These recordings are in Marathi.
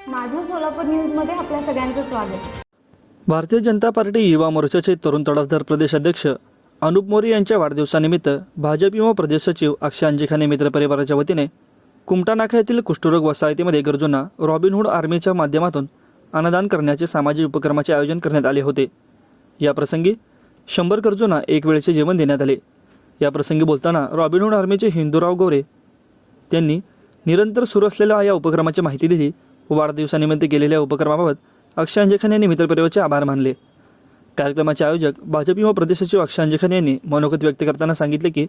सोलापूर न्यूजमध्ये आपल्या सगळ्यांचं स्वागत. भारतीय जनता पार्टी युवा मोर्चाचे तरुण तडासधार प्रदेश अध्यक्ष अनुप मोरे यांच्या वाढदिवसानिमित्त भाजप युवा प्रदेश सचिव अक्षय अंजिखाने मित्र परिवाराच्या वतीने कुमटानाका येथील कुष्ठरोग वसाहतीमध्ये गरजूंना रॉबिनहूड आर्मीच्या माध्यमातून अन्नदान करण्याचे सामाजिक उपक्रमाचे आयोजन करण्यात आले होते. या प्रसंगी शंभर गरजूंना एक वेळेचे जेवण देण्यात आले. या प्रसंगी बोलताना रॉबिनहुड आर्मीचे हिंदूराव गोरे त्यांनी निरंतर सुरू असलेल्या या उपक्रमाची माहिती दिली. वाढदिवसानिमित्त केलेल्या उपक्रमाबाबत अक्षय अंजेखन यांनी मित्रपरिवाराचे आभार मानले. कार्यक्रमाचे आयोजक भाजप युवा प्रदेश सचिव अक्षय अंजेखन यांनी मनोगत व्यक्त करताना सांगितले की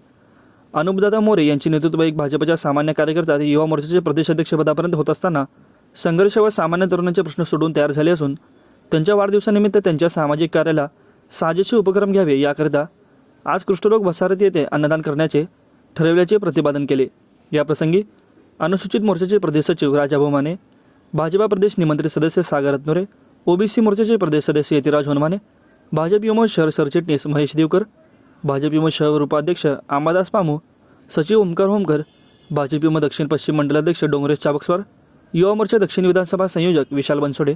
अनुपदादा मोरे यांचे नेतृत्व एक भाजपच्या सामान्य कार्यकर्ता ते युवा मोर्चाचे प्रदेशाध्यक्षपदापर्यंत होत असताना संघर्ष व सामान्य तरुणांचे प्रश्न सोडून तयार झाले असून त्यांच्या वाढदिवसानिमित्त त्यांच्या सामाजिक कार्याला साजेसे उपक्रम घ्यावे याकरिता आज कुष्ठरोग वसारत येथे अन्नदान करण्याचे ठरवल्याचे प्रतिपादन केले. याप्रसंगी अनुसूचित मोर्चाचे प्रदेश सचिव राजा भोमाने भाजपा प्रदेश निमंत्रित सदस्य सागर रत्नोरे ओबीसी मोर्चाचे प्रदेश सदस्य यतिराज होनमाने भाजप युमो शहर सरचिटणीस महेश देवकर भाजप युमो शहर उपाध्यक्ष आंबादास पामू सचिव ओमकार होमकर भाजप युमो दक्षिण पश्चिम मंडलाध्यक्ष डोंगरेश चाबकस्वार युवा मोर्चा दक्षिण विधानसभा संयोजक विशाल बनसोडे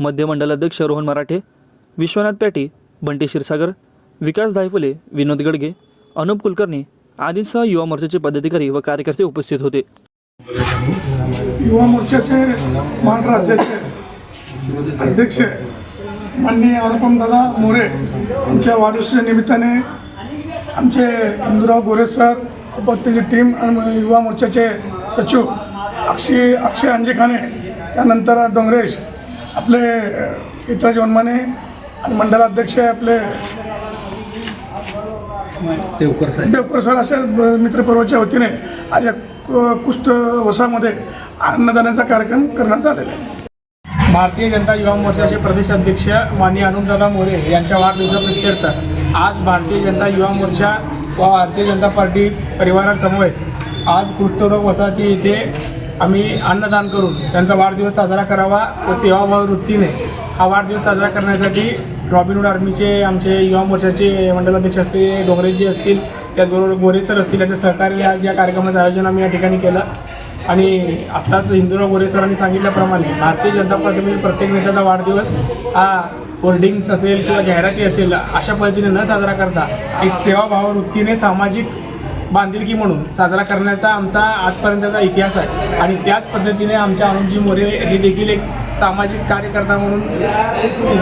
मध्य मंडलाध्यक्ष रोहन मराठे विश्वनाथ पॅटी बंटी क्षीरसागर विकास धायफुले विनोद गडगे अनुप कुलकर्णी आदींसह युवा मोर्चाचे पदाधिकारी व कार्यकर्ते उपस्थित होते. युवा मोर्चाचे महाराष्ट्र राज्याचे अध्यक्ष माननीय अनुपमदादा मोरे यांच्या वाढदिवसाच्या निमित्ताने आमचे इंदुराव गोरे सर त्याची टीम आणि युवा मोर्चाचे सचिव अक्षय अक्षय अंजेखाने त्यानंतर डोंगरेश आपले इतर वनमाने आणि मंडलाध्यक्ष आपले देवकर सर अशा मित्रपर्वाच्या वतीने आज या कु- कुष्ठ वसामध्ये अन्नदानाचा कार्यक्रम करण्यात आलेला आहे. भारतीय जनता युवा मोर्चाचे प्रदेशाध्यक्ष माननीय अनुपदादा मोरे यांच्या वाढदिवसाप्रित्यर्थ आज भारतीय जनता युवा मोर्चा व भारतीय जनता पार्टी परिवारासमवेत आज कुष्ठरोग वसाहती येथे आम्ही अन्नदान करून त्यांचा वाढदिवस साजरा करावा व सेवाभाव वृत्तीने हा वाढदिवस साजरा करण्यासाठी रॉबिनहुड आर्मीचे आमचे युवा मोर्चाचे मंडलाध्यक्ष असतील डोंगरेजी असतील त्याचबरोबर गोरेसर असतील यांच्या सहकार्याने आज या कार्यक्रमाचं आयोजन आम्ही या ठिकाणी केलं. आणि आत्ताच हिंदूराव गोरे सरांनी सांगितल्याप्रमाणे भारतीय जनता पार्टीमधील प्रत्येक नेत्याचा वाढदिवस हा होर्डिंग्स असेल किंवा जाहिराती असेल अशा पद्धतीने न साजरा करता एक सेवाभाव वृत्तीने सामाजिक बांधिलकी म्हणून साजरा करण्याचा आमचा आजपर्यंतचा इतिहास आहे. आणि त्याच पद्धतीने आमच्या अनुजी मोरे हे देखील एक सामाजिक कार्यकर्ता म्हणून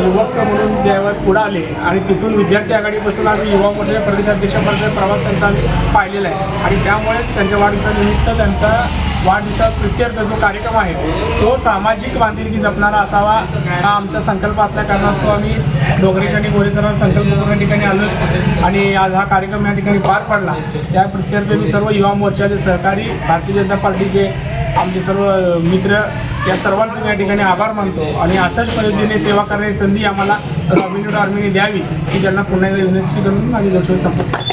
युवक म्हणून देवात पुढे आले. आणि तिथून विद्यार्थी आघाडीपासून आम्ही युवा मोर्चा प्रदेशाध्यक्षापर्यंत प्रवास त्यांचा आम्ही पाहिलेला आहे. आणि त्यामुळेच त्यांच्या वाढदिवसानिमित्त त्यांचा वाढदिवसा प्रित्यर्थ जो कार्यक्रम आहे तो सामाजिक बांधिलकी जपणारा असावा हा आमचा संकल्प असल्या कारणास्तव आम्ही डोंगरेश आणि गोरेसरांना संकल्प पूर्ण या ठिकाणी आलो आणि आज हा कार्यक्रम या ठिकाणी पार पडला. त्या प्रित्यर्थ मी सर्व युवा मोर्चाचे सहकारी भारतीय जनता पार्टीचे आमचे सर्व मित्र या सर्वांचे या ठिकाणी आभार मानतो आणि अशाच पद्धतीने सेवा करण्याची संधी आम्हाला रॉबिन्यू आर्मीने द्यावी की ज्यांना पुन्हा एकदा विनंती करून आणि लक्ष संपत